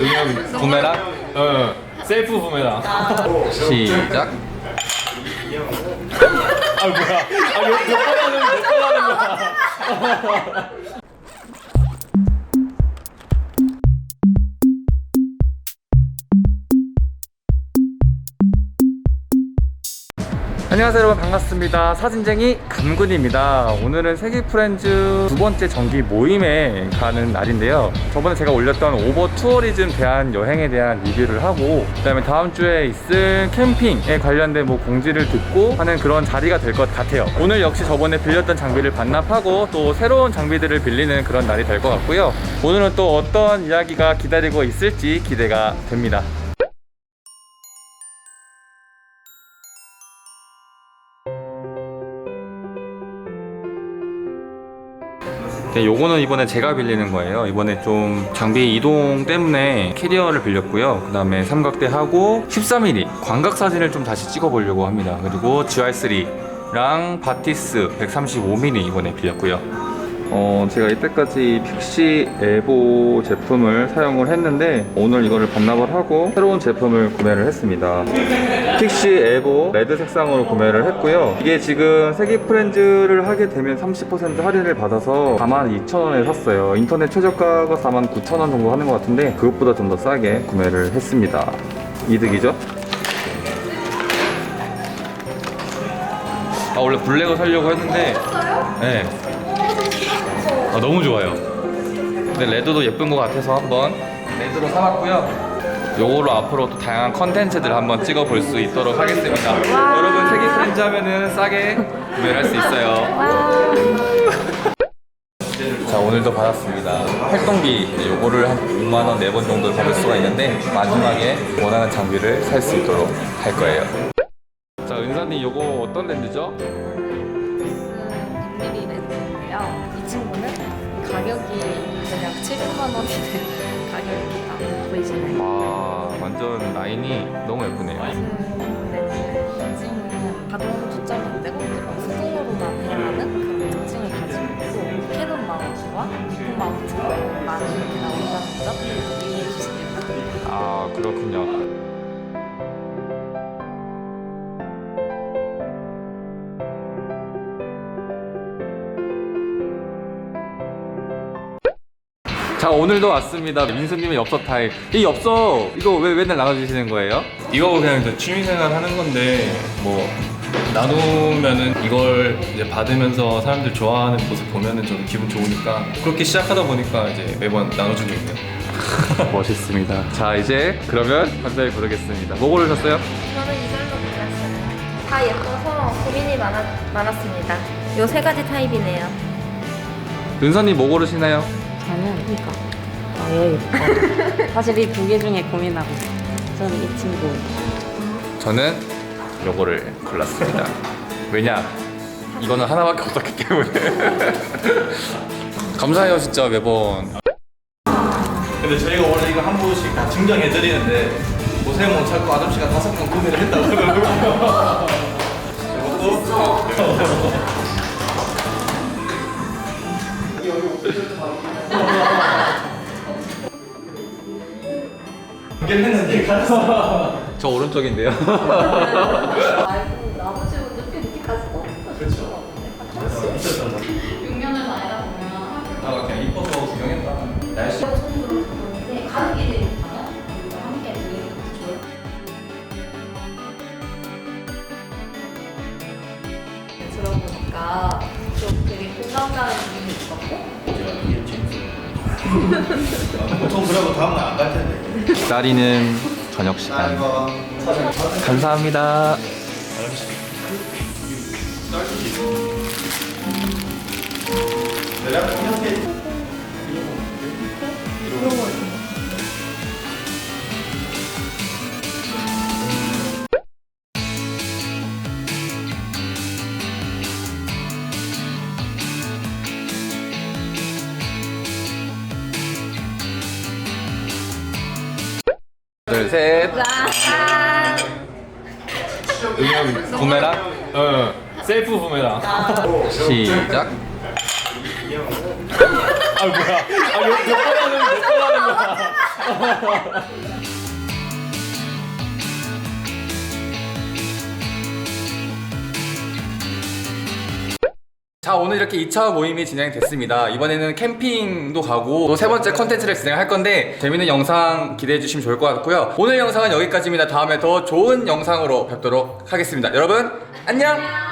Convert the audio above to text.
응용 부메랑? 어 셀프 부메랑. 시작. 아 뭐야. 아몇번 하는 몇번 하는 거야 안녕하세요 여러분. 반갑습니다. 사진쟁이 감군입니다. 오늘은 세계 프렌즈 두 번째 정기 모임에 가는 날인데요. 저번에 제가 올렸던 오버 투어리즘 대한 여행에 대한 리뷰를 하고 그 다음에 다음 주에 있을 캠핑에 관련된 뭐 공지를 듣고 하는 그런 자리가 될 것 같아요. 오늘 역시 저번에 빌렸던 장비를 반납하고 또 새로운 장비들을 빌리는 그런 날이 될 것 같고요. 오늘은 또 어떤 이야기가 기다리고 있을지 기대가 됩니다 네, 요거는 이번에 제가 빌리는 거예요. 이번에 좀 장비 이동 때문에 캐리어를 빌렸고요. 그 다음에 삼각대 하고 13mm 광각 사진을 좀 다시 찍어보려고 합니다. 그리고 GR3랑 바티스 135mm 이번에 빌렸고요. 어, 제가 이때까지 픽시 에보 제품을 사용을 했는데 오늘 이거를 반납을 하고 새로운 제품을 구매를 했습니다. 픽시 에보 레드 색상으로 구매를 했고요. 이게 지금 세기 프렌즈를 하게 되면 30% 할인을 받아서 42,000원에 샀어요. 인터넷 최저가가 49,000원 정도 하는 것 같은데 그것보다 좀 더 싸게 구매를 했습니다. 이득이죠? 아 원래 블랙을 사려고 했는데 네. 아, 너무 좋아요. 근데 레드도 예쁜 것 같아서 한번 레드로 사봤고요. 요거로 앞으로 또 다양한 컨텐츠들 한번 찍어볼 수 있도록 하겠습니다. 여러분 세계 프렌즈 하면은 싸게 구매를 할수 있어요. 자 오늘도 받았습니다. 활동비 이제 요거를 한 5만 원, 4번 정도 받을 수가 있는데 마지막에 원하는 장비를 살 수 있도록 할 거예요. 자 은사님 요거 어떤 렌즈죠? 미리 렌즈인데요. 이 친구는 가격이 대략 700만 원이는 가격입니다. 보이시나요? 와 완전 라인이 너무 예쁘네요. 그 렌즈 특징은 가동 초점이 안 되고 수동으로만 일어나는 그런 특징을 가지고 있고 캐논 마운트와 니콘 마운트만 이렇게 나온다는 점 이해해 주시면 아 그렇군요. 자 오늘도 왔습니다 민수님의 엽서 타임 이 엽서 이거 왜 맨날 나눠주시는 거예요? 이거 그냥 이제 취미생활 하는 건데 뭐 나누면은 이걸 이제 받으면서 사람들 좋아하는 모습 보면은 저도 기분 좋으니까 그렇게 시작하다 보니까 이제 매번 나눠주고 있네요. 멋있습니다 자 이제 그러면 간단히 부르겠습니다 뭐 고르셨어요? 저는 이걸로 골랐어요. 다 예뻐서 고민이 많았, 많았습니다. 요 세 가지 타입이네요. 은서님 뭐 고르시나요? 저는 이거. 어, 얘 예뻐. 사실 이 두 개 중에 고민하고 있어요. 저는 이 친구. 저는 요거를 골랐습니다. 왜냐? 이거는 하나밖에 없었기 때문에. 감사해요, 진짜 매번. 근데 저희가 원래 이거 한 부씩 다 증정해 드리는데 고생 못 찾고 아저씨가 다섯 건 구매를 했다고 그러더라고요. 이것도 연결했는데 가서 저 오른쪽인데요. 말고 나머지 분들 이렇게까지 그렇죠. 있었던 거. 6년을 다니다 보면 나 그냥 이뻐서 구경했다. 날씨 네, 가족끼리 함께 좋아요. 들어보니까 좀 되게 공감가는 부분이 있었고. 보통 그러고 다음날 안 갈 텐데. 딸이는 저녁 시간. 감사합니다. 둘, 셋. 응용 부메랑? 어, 셀프 부메랑. 시작. 아 뭐야? 아몇번 하는 몇번 하는 거야? 자 오늘 이렇게 2차 모임이 진행됐습니다. 이번에는 캠핑도 가고 또 세 번째 컨텐츠를 진행할 건데 재밌는 영상 기대해 주시면 좋을 것 같고요. 오늘 영상은 여기까지입니다. 다음에 더 좋은 영상으로 뵙도록 하겠습니다. 여러분 안녕